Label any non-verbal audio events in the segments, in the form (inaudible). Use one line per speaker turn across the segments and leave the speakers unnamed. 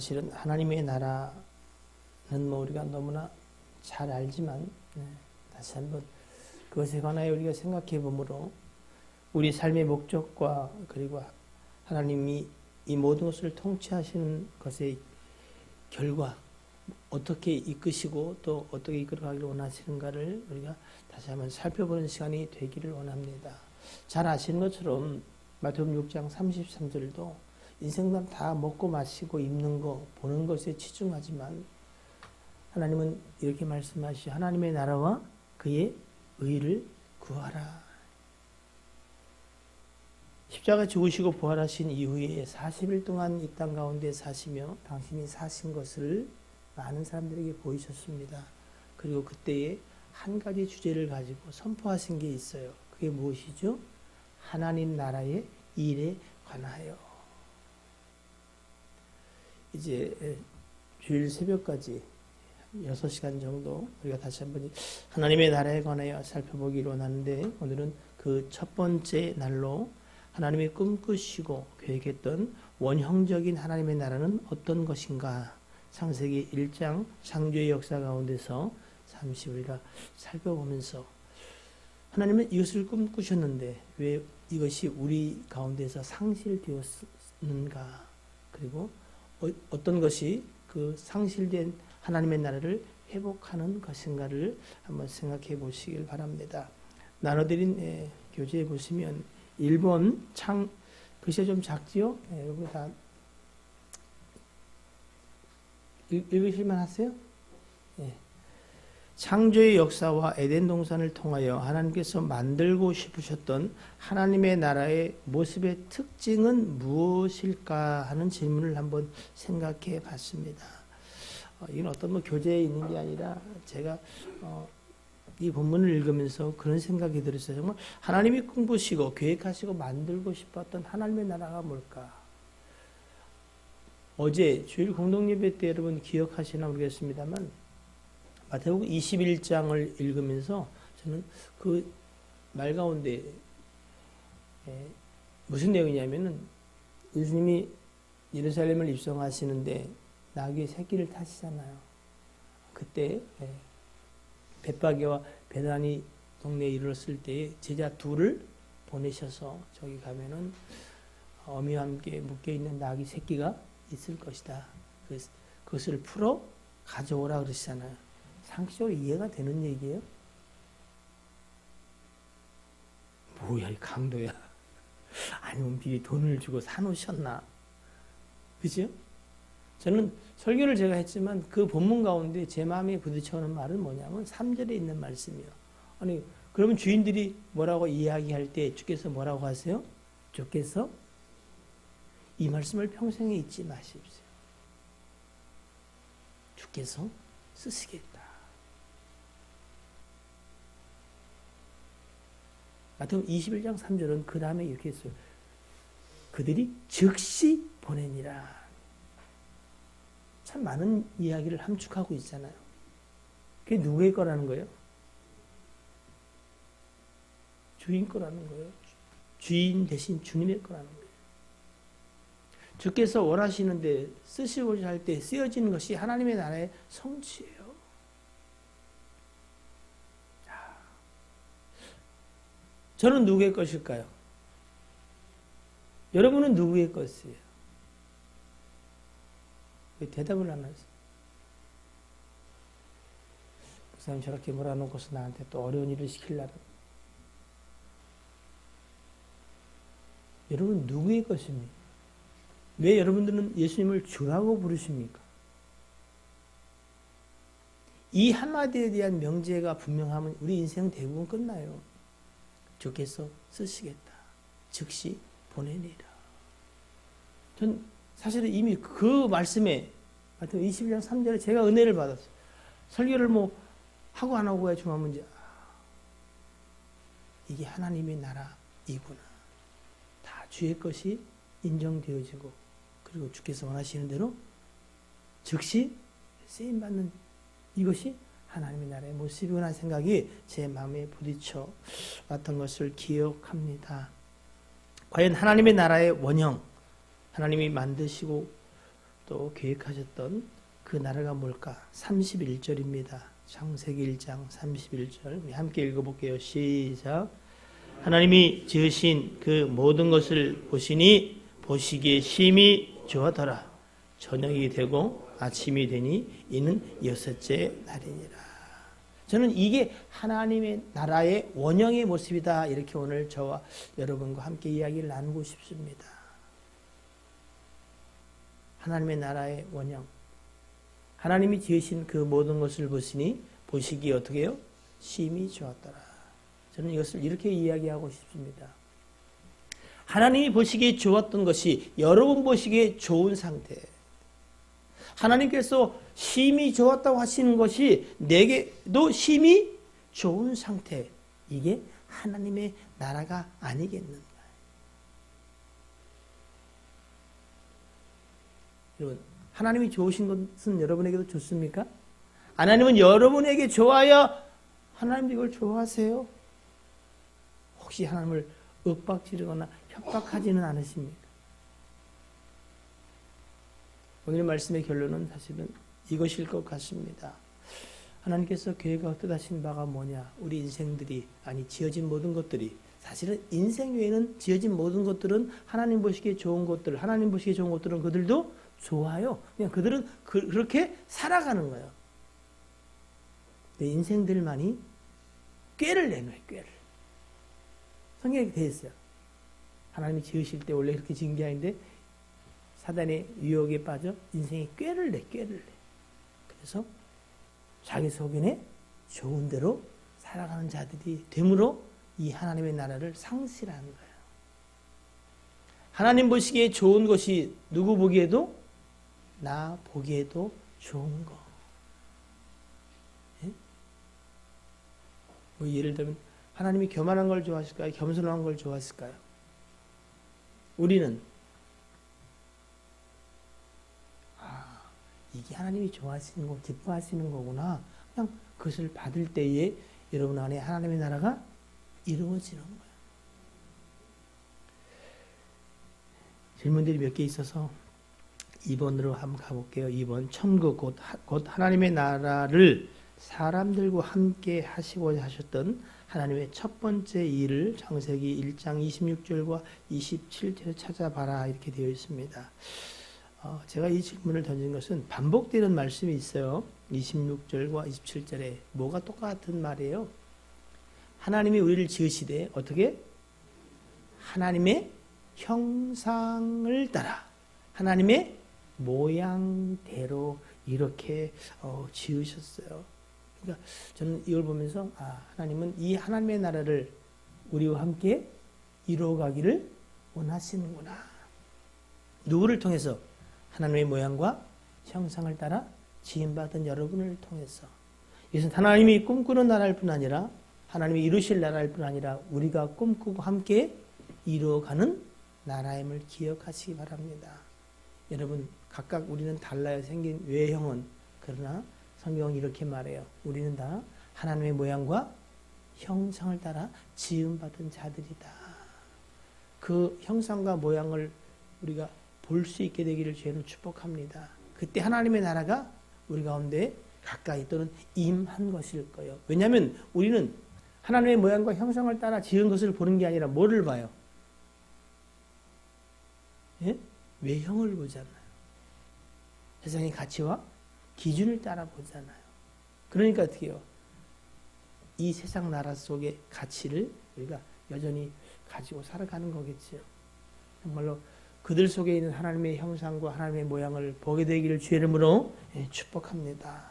사실은 하나님의 나라는 뭐 우리가 너무나 잘 알지만 네, 다시 한번 그것에 관하여 우리가 생각해 보므로 우리 삶의 목적과 그리고 하나님이 이 모든 것을 통치하시는 것의 결과 어떻게 이끄시고 또 어떻게 이끌어가기를 원하시는가를 우리가 다시 한번 살펴보는 시간이 되기를 원합니다. 잘 아시는 것처럼 마태복음 6장 33절도 인생만 다 먹고 마시고 입는 거 보는 것에 치중하지만 하나님은 이렇게 말씀하시 하나님의 나라와 그의 의를 구하라. 십자가 죽으시고 부활하신 이후에 40일 동안 이 땅 가운데 사시며 당신이 사신 것을 많은 사람들에게 보이셨습니다. 그리고 그때에 한 가지 주제를 가지고 선포하신 게 있어요. 그게 무엇이죠? 하나님 나라의 일에 관하여. 이제 주일 새벽까지 6시간 정도 우리가 다시 한번 하나님의 나라에 관하여 살펴보기로 하는데 오늘은 그 첫 번째 날로 하나님이 꿈꾸시고 계획했던 원형적인 하나님의 나라는 어떤 것인가? 창세기 1장 창조의 역사 가운데서 잠시 우리가 살펴보면서 하나님은 이것을 꿈꾸셨는데 왜 이것이 우리 가운데서 상실되었는가? 그리고 어, 떤 것이 그 상실된 하나님의 나라를 회복하는 것인가를 한번 생각해 보시길 바랍니다. 나눠드린 예, 교재에 보시면 1번 창 글씨 좀 작지요? 예, 여기 다 읽, 읽으실만 하세요? 예. 창조의 역사와 에덴 동산을 통하여 하나님께서 만들고 싶으셨던 하나님의 나라의 모습의 특징은 무엇일까 하는 질문을 한번 생각해 봤습니다. 어, 이건 어떤 뭐 교재에 있는 게 아니라 제가 어, 이 본문을 읽으면서 그런 생각이 들었어요. 정말 하나님이 꿈꾸시고 계획하시고 만들고 싶었던 하나님의 나라가 뭘까? 어제 주일 공동예배 때 여러분 기억하시나 모르겠습니다만 마태복음 21장을 읽으면서 저는 그 말 가운데 무슨 내용이냐면은 예수님이 예루살렘을 입성하시는데 나귀의 새끼를 타시잖아요. 그때 벳바게와 베다니 동네에 이르렀을 때에 제자 둘을 보내셔서 저기 가면은 어미와 함께 묶여 있는 낙이 새끼가 있을 것이다. 그것을 풀어 가져오라 그러시잖아요. 상식적으로 이해가 되는 얘기예요? 뭐야 이 강도야. 아니면 미리 돈을 주고 사놓으셨나? 그죠? 저는 설교를 제가 했지만 그 본문 가운데 제 마음에 부딪혀오는 말은 뭐냐면 3절에 있는 말씀이요. 아니, 그러면 주인들이 뭐라고 이야기할 때 주께서 뭐라고 하세요? 주께서 이 말씀을 평생에 잊지 마십시오. 주께서 쓰시겠다. 마태복음 21장 3절은 그 다음에 이렇게 했어요. 그들이 즉시 보내니라. 참 많은 이야기를 함축하고 있잖아요. 그게 누구의 거라는 거예요? 주인 거라는 거예요. 주인 대신 주님의 거라는 거예요. 주께서 원하시는데 쓰시고자 할 때 쓰여지는 것이 하나님의 나라의 성취예요. 저는 누구의 것일까요? 여러분은 누구의 것이에요? 왜 대답을 안 하세요? 목사님 저렇게 몰아놓고서 나한테 또 어려운 일을 시키려고. 여러분 누구의 것입니까? 왜 여러분들은 예수님을 주라고 부르십니까? 이 한마디에 대한 명제가 분명하면 우리 인생 대부분 끝나요. 주께서 쓰시겠다. 즉시 보내리라. 전 사실은 이미 그 말씀에 하여튼 21장 3절에 제가 은혜를 받았어요. 설교를 뭐 하고 안 하고야 중요한 문제. 이게 하나님의 나라이구나. 다 주의 것이 인정되어지고 그리고 주께서 원하시는 대로 즉시 쓰임 받는 이것이 하나님의 나라의 모습이구나 생각이 제 마음에 부딪혀 왔던 것을 기억합니다. 과연 하나님의 나라의 원형 하나님이 만드시고 또 계획하셨던 그 나라가 뭘까? 31절입니다. 창세기 1장 31절. 우리 함께 읽어볼게요. 시작. 하나님이 지으신 그 모든 것을 보시니 보시기에 심히 좋아더라. 저녁이 되고 아침이 되니 이는 여섯째 날이니라. 저는 이게 하나님의 나라의 원형의 모습이다. 이렇게 오늘 저와 여러분과 함께 이야기를 나누고 싶습니다. 하나님의 나라의 원형. 하나님이 지으신 그 모든 것을 보시니 보시기에 어떻게 해요? 심히 좋았더라. 저는 이것을 이렇게 이야기하고 싶습니다. 하나님이 보시기에 좋았던 것이 여러분 보시기에 좋은 상태. 하나님께서 심히 좋았다고 하시는 것이 내게도 심히 좋은 상태. 이게 하나님의 나라가 아니겠는가. 여러분, 하나님이 좋으신 것은 여러분에게도 좋습니까? 하나님은 여러분에게 좋아야 하나님도 이걸 좋아하세요? 혹시 하나님을 윽박지르거나 협박하지는 않으십니까? 오늘 말씀의 결론은 사실은 이것일 것 같습니다. 하나님께서 계획과 뜻하신 바가 뭐냐? 우리 인생들이 아니 지어진 모든 것들이 사실은 인생 외에는 지어진 모든 것들은 하나님 보시기에 좋은 것들, 하나님 보시기에 좋은 것들은 그들도 좋아요. 그냥 그들은 그, 렇게 살아가는 거예요. 내 인생들만이 꾀를 거예요, 꾀를. 성경에 되어 있어요. 하나님이 지으실 때 원래 그렇게 지은 게 아닌데 사단의 유혹에 빠져 인생에 꾀를 내, 꾀를 내. 그래서 자기 속인에 좋은 대로 살아가는 자들이 되므로 이 하나님의 나라를 상실하는 거예요. 하나님 보시기에 좋은 것이 누구 보기에도 나 보기에도 좋은 거. 예? 뭐 예를 들면 하나님이 교만한 걸 좋아하실까요? 겸손한 걸 좋아하실까요? 우리는 이게 하나님이 좋아하시는 거, 기뻐하시는 거구나. 그냥 그것을 받을 때에 여러분 안에 하나님의 나라가 이루어지는 거예요. 질문들이 몇 개 있어서 2번으로 한번 가볼게요. 2번 천국 곧, 곧 하나님의 나라를 사람들과 함께 하시고자 하셨던 하나님의 첫 번째 일을 창세기 1장 26절과 27절에 찾아봐라 이렇게 되어 있습니다. 어, 제가 이 질문을 던진 것은 반복되는 말씀이 있어요. 26절과 27절에 뭐가 똑같은 말이에요? 하나님이 우리를 지으시되 어떻게 하나님의 형상을 따라 하나님의 모양대로 이렇게 어, 지으셨어요. 그러니까 저는 이걸 보면서 아, 하나님은 이 하나님의 나라를 우리와 함께 이루어가기를 원하시는구나. 누구를 통해서 하나님의 모양과 형상을 따라 지음받은 여러분을 통해서 이것은 하나님이 꿈꾸는 나라일 뿐 아니라 하나님이 이루실 나라일 뿐 아니라 우리가 꿈꾸고 함께 이루어가는 나라임을 기억하시기 바랍니다. 여러분 각각 우리는 달라요. 생긴 외형은. 그러나 성경은 이렇게 말해요. 우리는 다 하나님의 모양과 형상을 따라 지음받은 자들이다. 그 형상과 모양을 우리가 볼 수 있게 되기를 죄는 축복합니다. 그때 하나님의 나라가 우리 가운데 가까이 또는 임한 것일 거예요. 왜냐하면 우리는 하나님의 모양과 형상을 따라 지은 것을 보는 게 아니라 뭐를 봐요? 예? 외형을 보잖아요. 세상의 가치와 기준을 따라 보잖아요. 그러니까 어떻게 해요? 이 세상 나라 속의 가치를 우리가 여전히 가지고 살아가는 거겠죠. 정말로 그들 속에 있는 하나님의 형상과 하나님의 모양을 보게 되기를 주의 이름으로 예, 축복합니다.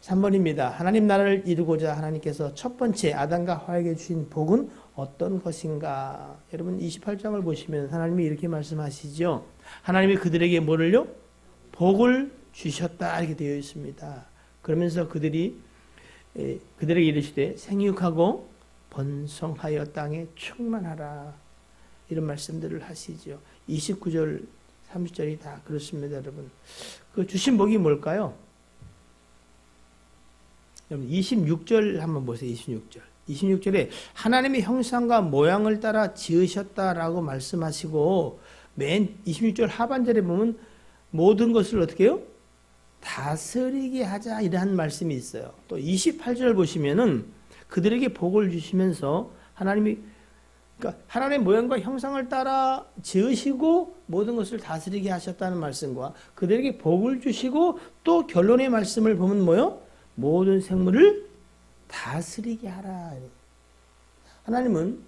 3번입니다. 하나님 나라를 이루고자 하나님께서 첫 번째 아담과 하에게 주신 복은 어떤 것인가? 여러분 28장을 보시면 하나님이 이렇게 말씀하시죠. 하나님이 그들에게 뭐를요? 복을 주셨다 이렇게 되어 있습니다. 그러면서 그들이 그들에게 이르시되 생육하고 번성하여 땅에 충만하라 이런 말씀들을 하시죠. 29절 30절이 다 그렇습니다, 여러분. 그 주신 복이 뭘까요? 여러분 26절 한번 보세요. 26절. 26절에 하나님의 형상과 모양을 따라 지으셨다라고 말씀하시고 맨 26절 하반절에 보면 모든 것을 어떻게 해요? 다스리게 하자 이러한 말씀이 있어요. 또 28절 보시면은 그들에게 복을 주시면서 하나님이 그러니까 하나님의 모양과 형상을 따라 지으시고 모든 것을 다스리게 하셨다는 말씀과 그들에게 복을 주시고 또 결론의 말씀을 보면 뭐요? 모든 생물을 다스리게 하라. 하나님은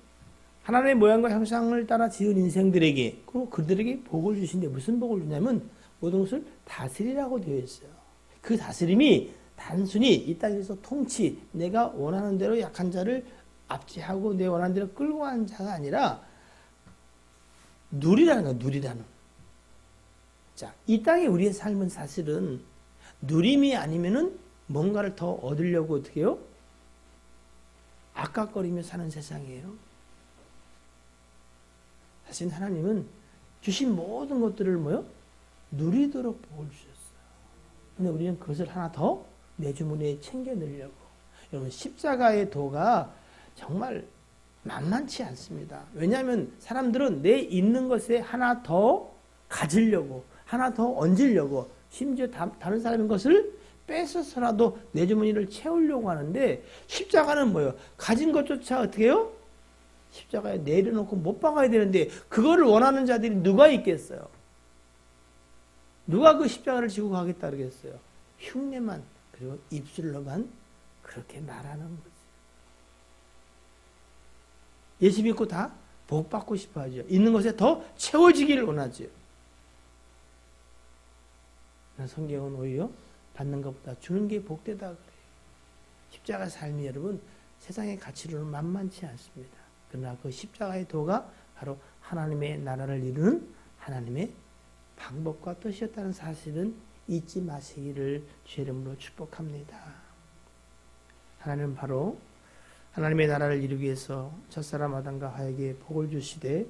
하나님의 모양과 형상을 따라 지은 인생들에게 그리고 그들에게 복을 주신데 무슨 복을 주냐면 모든 것을 다스리라고 되어 있어요. 그 다스림이 단순히 이 땅에서 통치, 내가 원하는 대로 약한 자를 압제하고 내 원하는 대로 끌고 가는 자가 아니라 누리라는 거야, 누리라는. 자, 이 땅에 우리의 삶은 사실은 누림이 아니면은 뭔가를 더 얻으려고 어떻게 해요? 아깝거리며 사는 세상이에요. 사실 하나님은 주신 모든 것들을 뭐요? 누리도록 복을 주셨어요. 근데 우리는 그것을 하나 더 내 주머니에 챙겨 넣으려고. 여러분, 십자가의 도가 정말 만만치 않습니다. 왜냐하면 사람들은 내 있는 것에 하나 더 가지려고, 하나 더 얹으려고, 심지어 다, 른 사람의 것을 뺏어서라도 내 주머니를 채우려고 하는데, 십자가는 뭐예요? 가진 것조차 어떻게 해요? 십자가에 내려놓고 못 박아야 되는데, 그거를 원하는 자들이 누가 있겠어요? 누가 그 십자가를 지고 가겠다 그러겠어요? 흉내만, 그리고 입술로만 그렇게 말하는 거지. 예수 믿고 다 복 받고 싶어 하죠. 있는 것에 더 채워지기를 원하죠. 성경은 오히려 받는 것보다 주는 게 복되다 그래요. 십자가 삶이 여러분 세상의 가치로는 만만치 않습니다. 그러나 그 십자가의 도가 바로 하나님의 나라를 이루는 하나님의 방법과 뜻이었다는 사실은 잊지 마시기를 주의 이름으로 축복합니다. 하나님은 바로 하나님의 나라를 이루기 위해서 첫사람 아담과 하에게 복을 주시되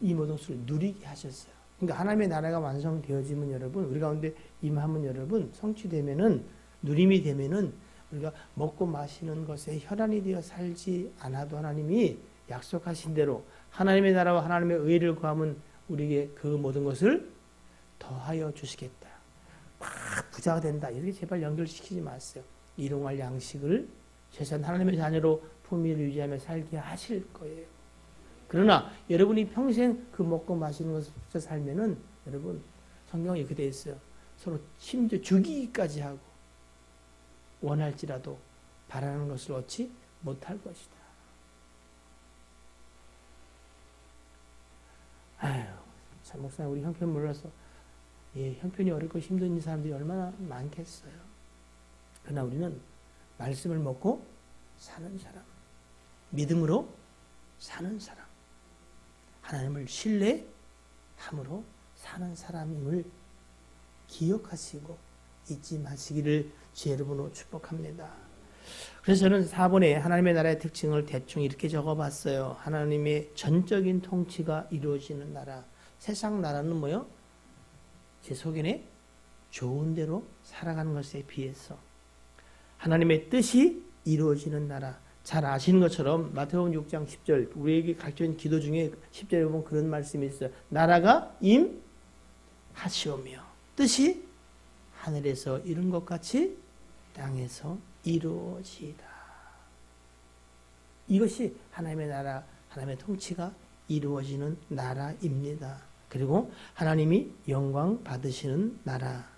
이 모든 것을 누리게 하셨어요. 그러니까 하나님의 나라가 완성되어지면 여러분 우리 가운데 임하면 여러분 성취되면은 누림이 되면은 우리가 먹고 마시는 것에 혈안이 되어 살지 않아도 하나님이 약속하신 대로 하나님의 나라와 하나님의 의를 구하면 우리에게 그 모든 것을 더하여 주시겠다. 막 부자가 된다. 이렇게 제발 연결시키지 마세요. 일용할 양식을 최소한 하나님의 자녀로 품위를 유지하며 살게 하실 거예요. 그러나 여러분이 평생 그 먹고 마시는 것을 살면은 여러분 성경에 이렇게 있어요. 서로 심지어 죽이기까지 하고 원할지라도 바라는 것을 얻지 못할 것이다. 아유, 참 목사님 우리 형편 몰라서 예, 형편이 어렵고 힘든 사람들이 얼마나 많겠어요. 그러나 우리는 말씀을 먹고 사는 사람, 믿음으로 사는 사람, 하나님을 신뢰함으로 사는 사람임을 기억하시고 잊지 마시기를 주 여러분으로 축복합니다. 그래서 저는 4번에 하나님의 나라의 특징을 대충 이렇게 적어봤어요. 하나님의 전적인 통치가 이루어지는 나라. 세상 나라는 뭐요? 제 속에는 좋은 대로 살아가는 것에 비해서 하나님의 뜻이 이루어지는 나라. 잘 아시는 것처럼 마태복음 6장 10절 우리에게 가르쳐진 기도 중에 10절에 보면 그런 말씀이 있어요. 나라가 임 하시오며 뜻이 하늘에서 이룬 것 같이 땅에서 이루어지다. 이것이 하나님의 나라, 하나님의 통치가 이루어지는 나라입니다. 그리고 하나님이 영광 받으시는 나라.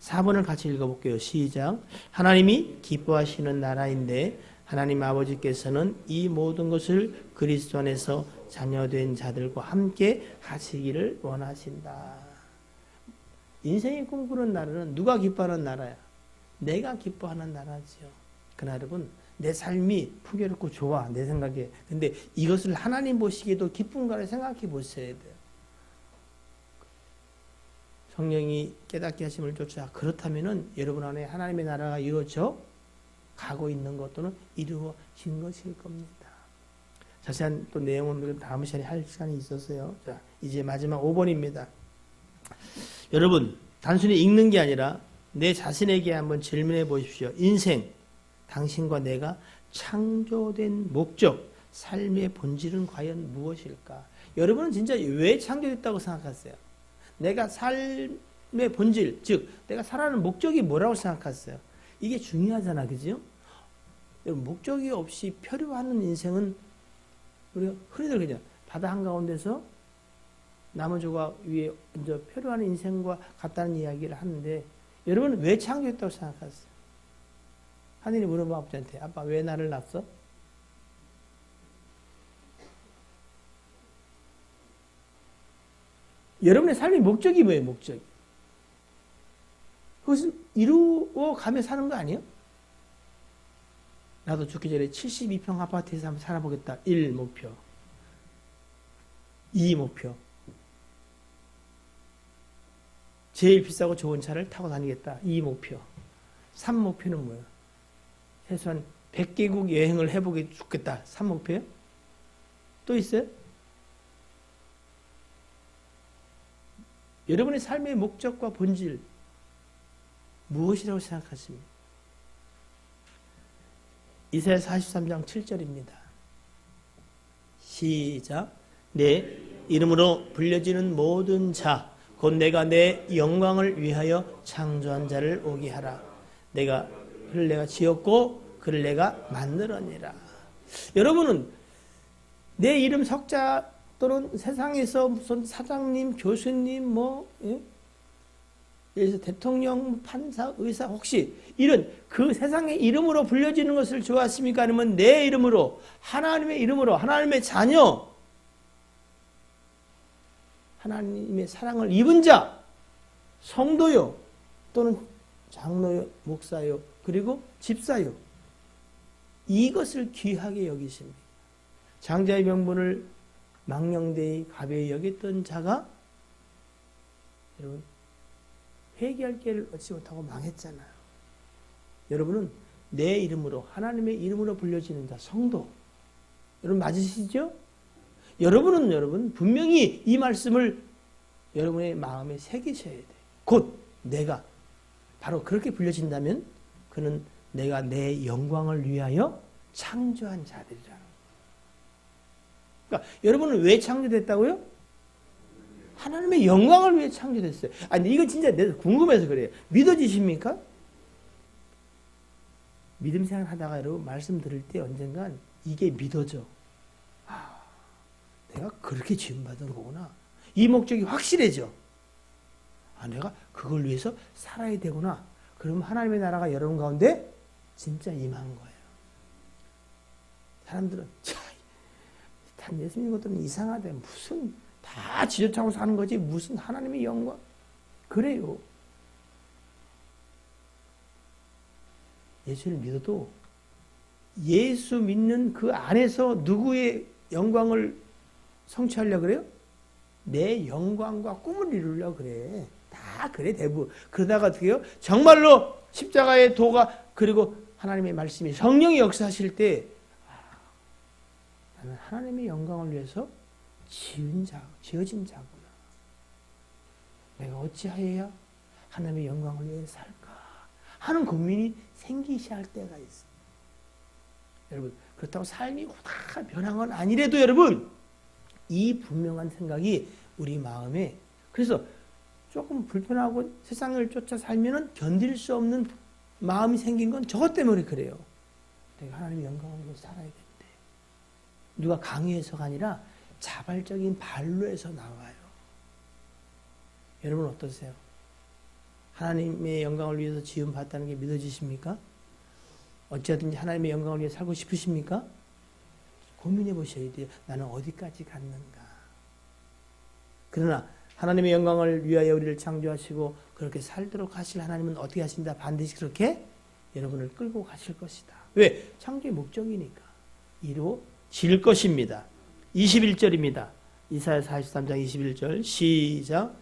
4번을 같이 읽어볼게요. 시작. 하나님이 기뻐하시는 나라인데 하나님 아버지께서는 이 모든 것을 그리스도 안에서 자녀된 자들과 함께 하시기를 원하신다. 인생이 꿈꾸는 나라는 누가 기뻐하는 나라야? 내가 기뻐하는 나라지요. 그러나 여러분, 내 삶이 풍요롭고 좋아, 내 생각에. 근데 이것을 하나님 보시기에도 기쁜가를 생각해 보셔야 돼요. 성령이 깨닫게 하심을 쫓아 그렇다면은 여러분 안에 하나님의 나라가 이루어져 가고 있는 것 또는 이루어진 것일 겁니다. 자세한 또 내용은 다음 시간에 할 시간이 있었어요. 자, 이제 마지막 5번입니다. 여러분, 단순히 읽는 게 아니라 내 자신에게 한번 질문해 보십시오. 인생, 당신과 내가 창조된 목적, 삶의 본질은 과연 무엇일까? 여러분은 진짜 왜 창조됐다고 생각하세요? 내가 삶의 본질, 즉 내가 살아가는 목적이 뭐라고 생각하세요? 이게 중요하잖아, 그죠? 여러분, 목적이 없이 표류하는 인생은 우리가 흔히들 그냥 바다 한가운데서 나무 조각 위에 이제 표류하는 인생과 같다는 이야기를 하는데 여러분은 왜 창조했다고 생각하세요? 하늘이 물어봐 아버지한테 아빠 왜 나를 낳았어? 여러분의 삶의 목적이 뭐예요? 목적이 그것을 이루어 가며 사는 거 아니에요? 나도 죽기 전에 72평 아파트에서 한번 살아보겠다. 1 목표. 2 목표. 제일 비싸고 좋은 차를 타고 다니겠다. 2 목표. 3 목표는 뭐예요? 최소한 100개국 여행을 해보게 죽겠다. 3 목표요? 또 있어요? 여러분의 삶의 목적과 본질 무엇이라고 생각하십니까? 이사야 43장 7절입니다. 시작. 내 이름으로 불려지는 모든 자, 곧 내가 내 영광을 위하여 창조한 자를 오게 하라. 내가 그를 내가 지었고 그를 내가 만들었니라. 여러분은 내 이름 석자 또는 세상에서 무슨 사장님, 교수님, 뭐 예? 그래서 대통령, 판사, 의사 혹시 이런 그 세상의 이름으로 불려지는 것을 좋아하십니까? 아니면 내 이름으로 하나님의 이름으로 하나님의 자녀 하나님의 사랑을 입은 자 성도요 또는 장로요 목사요 그리고 집사요 이것을 귀하게 여기십니다. 장자의 명분을 망령되이 가벼이 여겼던 자가 여러분 회개할 기회를 얻지 못하고 망했잖아요. 여러분은 내 이름으로 하나님의 이름으로 불려지는 자 성도 여러분 맞으시죠? 여러분은 여러분 분명히 이 말씀을 여러분의 마음에 새기셔야 돼. 곧 내가 바로 그렇게 불려진다면 그는 내가 내 영광을 위하여 창조한 자들이라. 그러니까 여러분은 왜 창조됐다고요? 하나님의 영광을 위해 창조됐어요. 아니 이거 진짜 내가 궁금해서 그래요. 믿어지십니까? 믿음 생활 하다가 여러분 말씀 들을 때 언젠간 이게 믿어져. 아, 내가 그렇게 지음 받은 거구나. 이 목적이 확실해져. 아, 내가 그걸 위해서 살아야 되구나. 그럼 하나님의 나라가 여러분 가운데 진짜 임한 거예요. 사람들은 참, 참 예수 믿는 것들은 이상하대. 무슨 다 지저차고 사는 거지 무슨 하나님의 영광 그래요. 예수를 믿어도 예수 믿는 그 안에서 누구의 영광을 성취하려 그래요? 내 영광과 꿈을 이루려 그래. 다 그래 대부분. 그러다가 어떻게 해요? 정말로 십자가의 도가 그리고 하나님의 말씀이 성령이 역사하실 때 아, 나는 하나님의 영광을 위해서 지은 자, 지어진 자구나. 내가 어찌하여야 하나님의 영광을 위해 살까 하는 고민이 생기셔야 할 때가 있어. 여러분 그렇다고 삶이 후다 변한 건 아니래도 여러분 이 분명한 생각이 우리 마음에 그래서 조금 불편하고 세상을 쫓아 살면은 견딜 수 없는 마음이 생긴 건 저것 때문에 그래요. 내가 하나님의 영광을 위해 살아야 되는데 누가 강요해서가 아니라 자발적인 발로에서 나와요. 여러분 어떠세요? 하나님의 영광을 위해서 지음 받다는 게 믿어지십니까? 어찌든지 하나님의 영광을 위해 살고 싶으십니까? 고민해 보셔야 돼요. 나는 어디까지 갔는가? 그러나 하나님의 영광을 위하여 우리를 창조하시고 그렇게 살도록 하실 하나님은 어떻게 하신다? 반드시 그렇게 여러분을 끌고 가실 것이다. 왜? 창조의 목적이니까. 이루어 질 것입니다. 21절입니다. 이사야 43장 21절 시작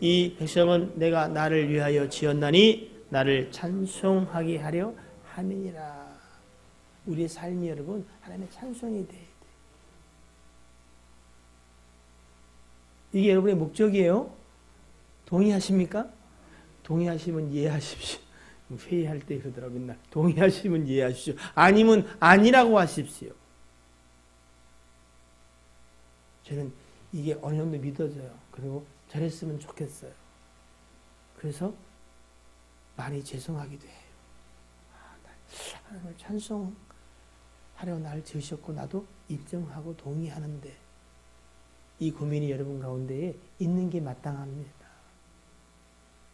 이 백성은 내가 나를 위하여 지었나니 나를 찬송하게 하려 함이니라. 우리의 삶이 여러분 하나님의 찬송이 돼야 돼. 이게 여러분의 목적이에요. 동의하십니까? 동의하시면 이해하십시오. (laughs) 회의할 때 그러더라고 맨날 동의하시면 이해하십시오. 아니면 아니라고 하십시오. 저는 이게 어느 정도 믿어져요. 그리고 저랬으면 좋겠어요. 그래서 많이 죄송하기도 해요. 아, 나 하나님을 찬송하려 날 지으셨고 나도 인정하고 동의하는데 이 고민이 여러분 가운데에 있는 게 마땅합니다.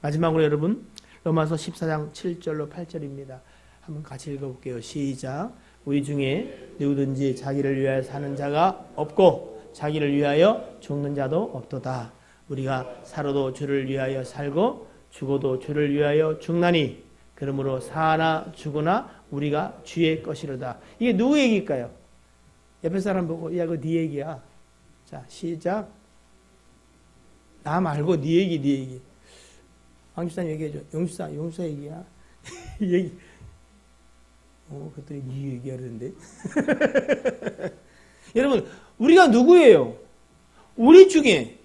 마지막으로 여러분 로마서 14장 7절로 8절입니다. 한번 같이 읽어볼게요. 시작. 우리 중에 누구든지 자기를 위하여 사는 자가 없고 자기를 위하여 죽는 자도 없도다. 우리가 살아도 주를 위하여 살고 죽어도 주를 위하여 죽나니 그러므로 사나 죽으나 우리가 주의 것이로다. 이게 누구 얘기일까요? 옆에 사람 보고 야 그거 네 얘기야. 자 시작. 나 말고 네 얘기 네 얘기. 황주사 얘기해줘. 용주사 용주사 얘기야. (laughs) 얘기. 어 그랬더니 네 얘기하는데. (laughs) 여러분 우리가 누구예요? 우리 중에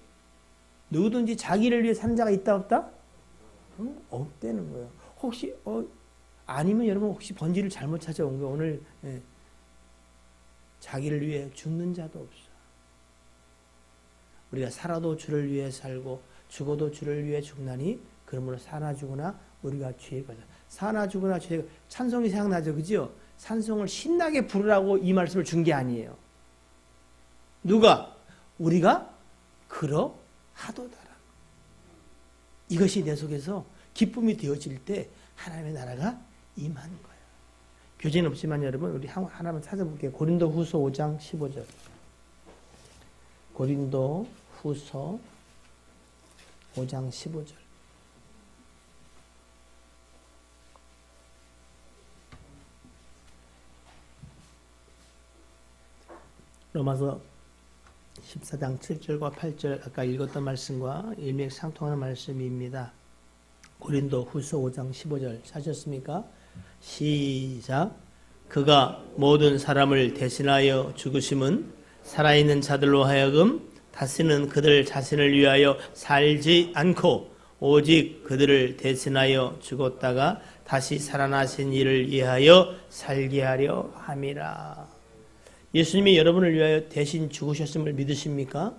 누구든지 자기를 위해 산 자가 있다 없다? 응? 없다는 거예요. 혹시 어 아니면 여러분 혹시 번지를 잘못 찾아온 거 오늘 예. 자기를 위해 죽는 자도 없어. 우리가 살아도 주를 위해 살고 죽어도 주를 위해 죽나니 그러므로 사나 죽으나 우리가 거다. 사나 죽으나 거 찬송이 생각나죠, 그죠? 찬송을 신나게 부르라고 이 말씀을 준 게 아니에요. 누가 우리가 그러 하도다라. 이것이 내 속에서 기쁨이 되어질 때 하나님의 나라가 임하는 거예요. 교재는 없지만 여러분 우리 한- 하나만 찾아볼게요. 고린도 후서 5장 15절. 고린도 후서 5장 15절. 로마서 14장 7절과 8절 아까 읽었던 말씀과 일맥상통하는 말씀입니다. 고린도 후서 5장 15절 찾으셨습니까? 시작. 그가 모든 사람을 대신하여 죽으심은 살아있는 자들로 하여금 다시는 그들 자신을 위하여 살지 않고 오직 그들을 대신하여 죽었다가 다시 살아나신 이를 위하여 살게 하려 함이라. 예수님이 여러분을 위하여 대신 죽으셨음을 믿으십니까?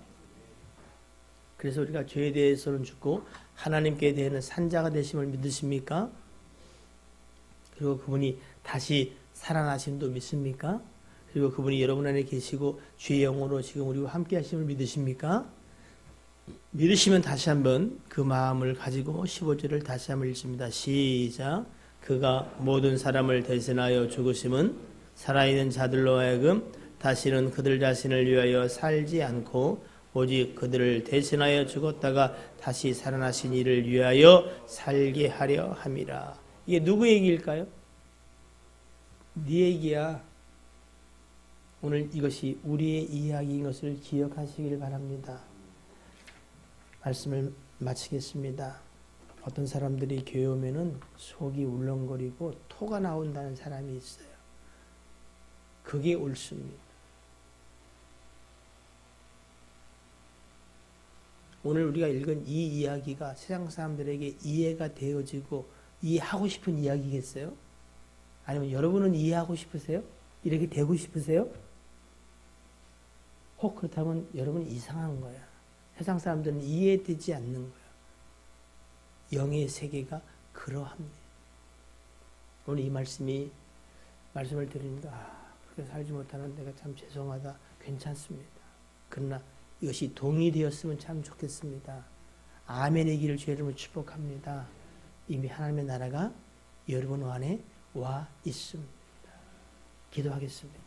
그래서 우리가 죄에 대해서는 죽고 하나님께 대해서는 산자가 되심을 믿으십니까? 그리고 그분이 다시 살아나심도 믿습니까? 그리고 그분이 여러분 안에 계시고 주의 영으로 지금 우리와 함께 하심을 믿으십니까? 믿으시면 다시 한번 그 마음을 가지고 15절을 다시 한번 읽습니다. 시작. 그가 모든 사람을 대신하여 죽으심은 살아있는 자들로 하여금 다시는 그들 자신을 위하여 살지 않고 오직 그들을 대신하여 죽었다가 다시 살아나신 이를 위하여 살게 하려 함이라. 이게 누구 얘기일까요? 네 얘기야. 오늘 이것이 우리의 이야기인 것을 기억하시길 바랍니다. 말씀을 마치겠습니다. 어떤 사람들이 교회 오면은 속이 울렁거리고 토가 나온다는 사람이 있어요. 그게 옳습니다. 오늘 우리가 읽은 이 이야기가 세상 사람들에게 이해가 되어지고 이해하고 싶은 이야기겠어요? 아니면 여러분은 이해하고 싶으세요? 이렇게 되고 싶으세요? 혹 그렇다면 여러분 이상한 거야. 세상 사람들은 이해되지 않는 거야. 영의 세계가 그러합니다. 오늘 이 말씀이 말씀을 드리는데 아, 그렇게 살지 못하는 내가 참 죄송하다. 괜찮습니다. 그러나 이것이 동의되었으면 참 좋겠습니다. 아멘의 길을 주의 이름으로 축복합니다. 이미 하나님의 나라가 여러분 안에 와 있습니다. 기도하겠습니다.